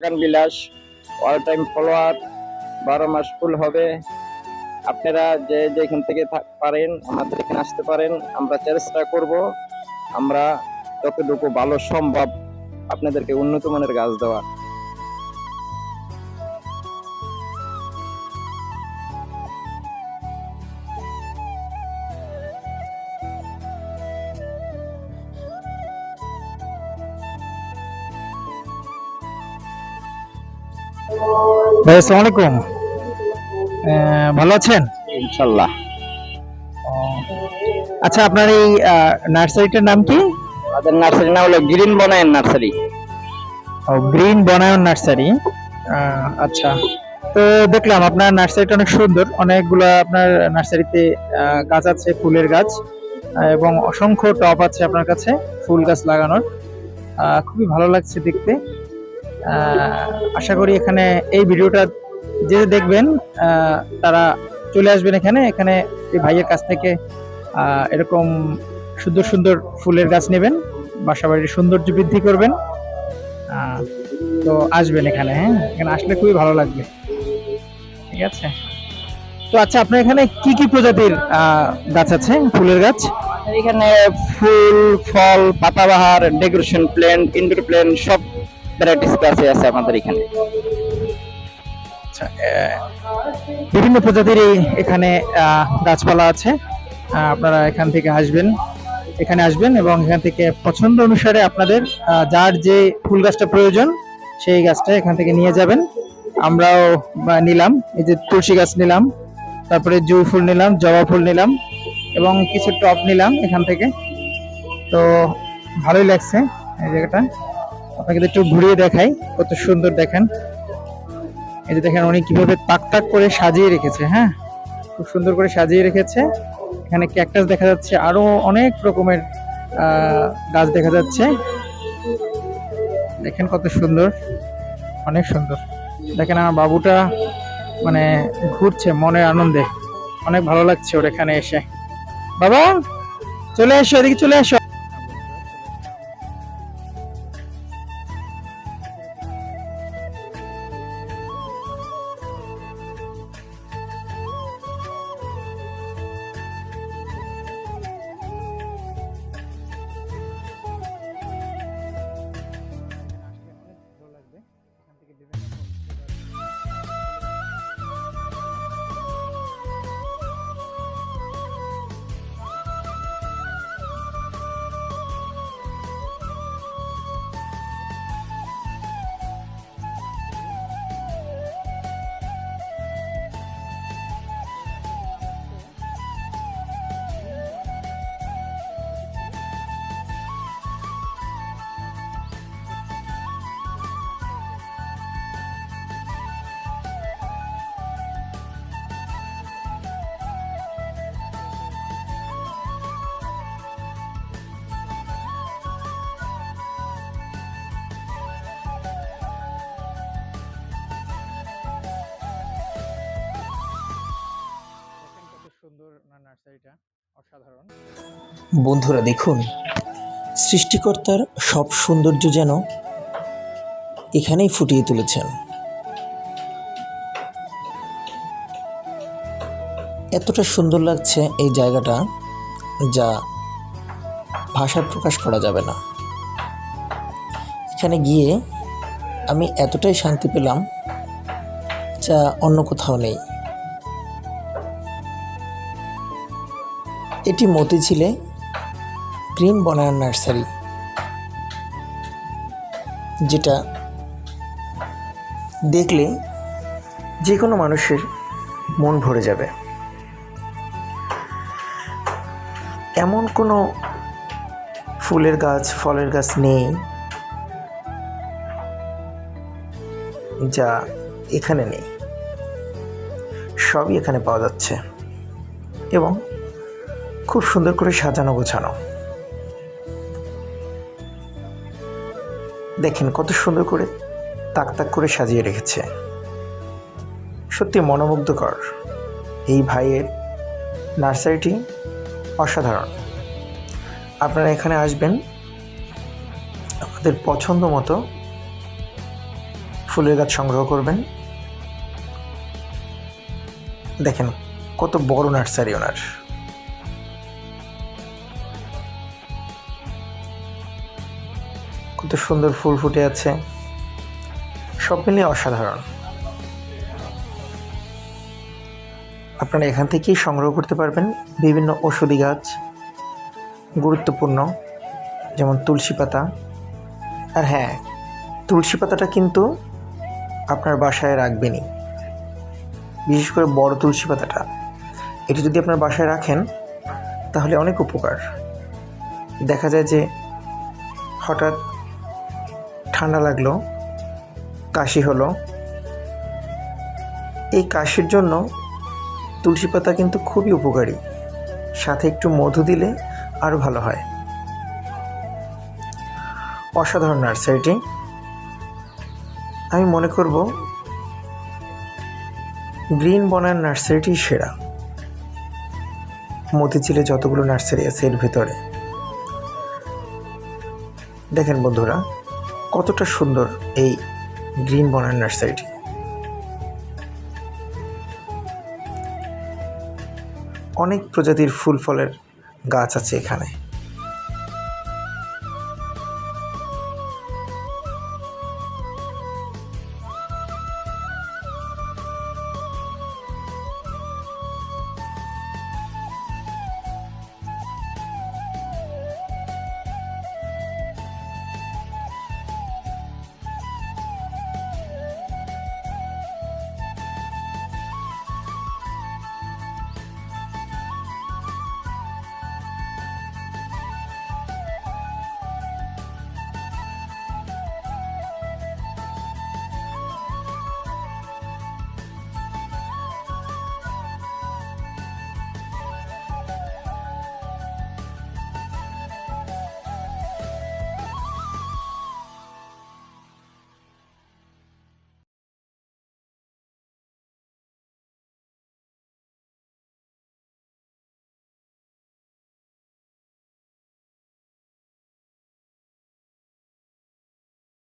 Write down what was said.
বিলাস all time follower বারো মাস ফুল হবে। আপনারা যে যেখান থেকে থাক- পারেন আমাদের এখানে আসতে পারেন, আমরা চেষ্টা করব। আমরা যতটুকু ভালো সম্ভব আপনাদেরকে উন্নত মানের গাছ দেওয়া ভাই আসসালামু আলাইকুম ভালো আছেন? ইনশাল্লাহ। আচ্ছা আপনার এই নার্সারিটার নাম কি? আমাদের নার্সারি নাম হলো গ্রিন বনায়ন নার্সারি। ও গ্রিন বনায়ন নার্সারি। আচ্ছা। তো দেখলাম আপনার নার্সারিটা অনেক সুন্দর। অনেকগুলো আপনার নার্সারিতে গাছ আছে ফুলের গাছ এবং অসংখ্য টব আছে আপনার কাছে ফুল গাছ লাগানোর। খুবই ভালো লাগছে দেখতে। আশা করি এখানে এই ভিডিওটা যে দেখবেন তারা চলে আসবেন এখানে। এখানে এই ভাইয়ের কাছ থেকে এরকম সুন্দর সুন্দর ফুলের গাছ নেবেন বাসা বাড়ির সৌন্দর্য বৃদ্ধি করবেন। তো আসবেন এখানে হ্যাঁ? এখানে আসলে খুবই ভালো লাগবে। ঠিক আছে? তো আচ্ছা আপনার এখানে কি কি প্রজাতির গাছ আছে, ফুলের গাছ? এখানে ফুল, ফল, পাতাবাহার, ডেকোরেশন প্ল্যান্ট, ইনডোর প্ল্যান্ট, সব ভ্যারাইটিস আছে আমাদের এখানে। আচ্ছা বিভিন্ন প্রজাতির এখানে গাছপালা আছে। আপনারা এখান থেকে আসবেন এখানে আসবেন এবং এখান থেকে পছন্দ অনুসারে আপনাদের যার যে ফুল গাছটা প্রয়োজন সেই গাছটা এখান থেকে নিয়ে যাবেন। আমরাও নিলাম এই যে তুলসী গাছ নিলাম তারপরে জু ফুল নিলাম জবা ফুল নিলাম এবং কিছু টপ নিলাম এখান থেকে। তো ভালোই লাগছে এই জায়গাটা। আপনাকে একটু ঘুরিয়ে দেখাই, কত সুন্দর দেখেন। এই যে দেখেন, উনি কীভাবে তাক তাক করে সাজিয়ে রেখেছে হ্যাঁ? খুব সুন্দর করে সাজিয়ে রেখেছে। এখানে ক্যাকটাস দেখা যাচ্ছে, আরও অনেক রকমের গাছ দেখা যাচ্ছে। দেখেন কত সুন্দর, অনেক সুন্দর। দেখেন আমার বাবুটা মানে ঘুরছে মনের আনন্দে। অনেক ভালো লাগছে ওর এখানে এসে। বাবা, চলে এসো, এদিকে চলে এসো। বন্ধুরা দেখুন, সৃষ্টিকর্তার সব সৌন্দর্য যেন এখানেই ফুটিয়ে তুলেছেন। এতটা সুন্দর লাগছে এই জায়গাটা যা ভাষায় প্রকাশ করা যাবে না। এখানে গিয়ে আমি এতটাই শান্তি পেলাম যা অন্য কোথাও নেই। এটি মতিঝিলে গ্রিন বনায়ন নার্সারি, যেটা দেখলে যে কোনো মানুষের মন ভরে যাবে। এমন কোনো ফুলের গাছ, ফলের গাছ নেই যা এখানে নেই। সবই এখানে পাওয়া যাচ্ছে এবং খুব সুন্দর করে সাজানো, গোছানো। দেখেন কত সুন্দর করে তাক তাক করে সাজিয়ে রেখেছে। সত্যি মনোমুগ্ধকর। এই ভাইয়ের নার্সারিটি অসাধারণ। আপনারা এখানে আসবেন আপনাদের পছন্দ মতো ফুলের গাছ সংগ্রহ করবেন। দেখেন কত বড় নার্সারি ওনার। কত সুন্দর ফুল ফুটে আছে। সব মিলিয়ে অসাধারণ। আপনারা এখান থেকেই সংগ্রহ করতে পারবেন বিভিন্ন ঔষধি গাছ, গুরুত্বপূর্ণ, যেমন তুলসী পাতা। আর হ্যাঁ তুলসী পাতাটা কিন্তু আপনার বাসায় রাখবেনই। বিশেষ করে বড় তুলসী পাতাটা। এটি যদি আপনার বাসায় রাখেন, তাহলে অনেক উপকার। দেখা যায় যে হঠাৎ ঠান্ডা লাগল, কাশি হলো। এই কাশির জন্য তুলসী পাতা কিন্তু খুবই উপকারী। সাথে একটু মধু দিলে আরও ভালো হয়। অসাধারণ নার্সারিটি। আমি মনে করব গ্রিন বনার নার্সারিটি সেরা। মতিঝিলে যতগুলো নার্সারি আছে এর ভেতরে। দেখেন বন্ধুরা কতটা সুন্দর এই গ্রিন বনের নার্সারিটি। অনেক প্রজাতির ফুল ফলের গাছ আছে এখানে।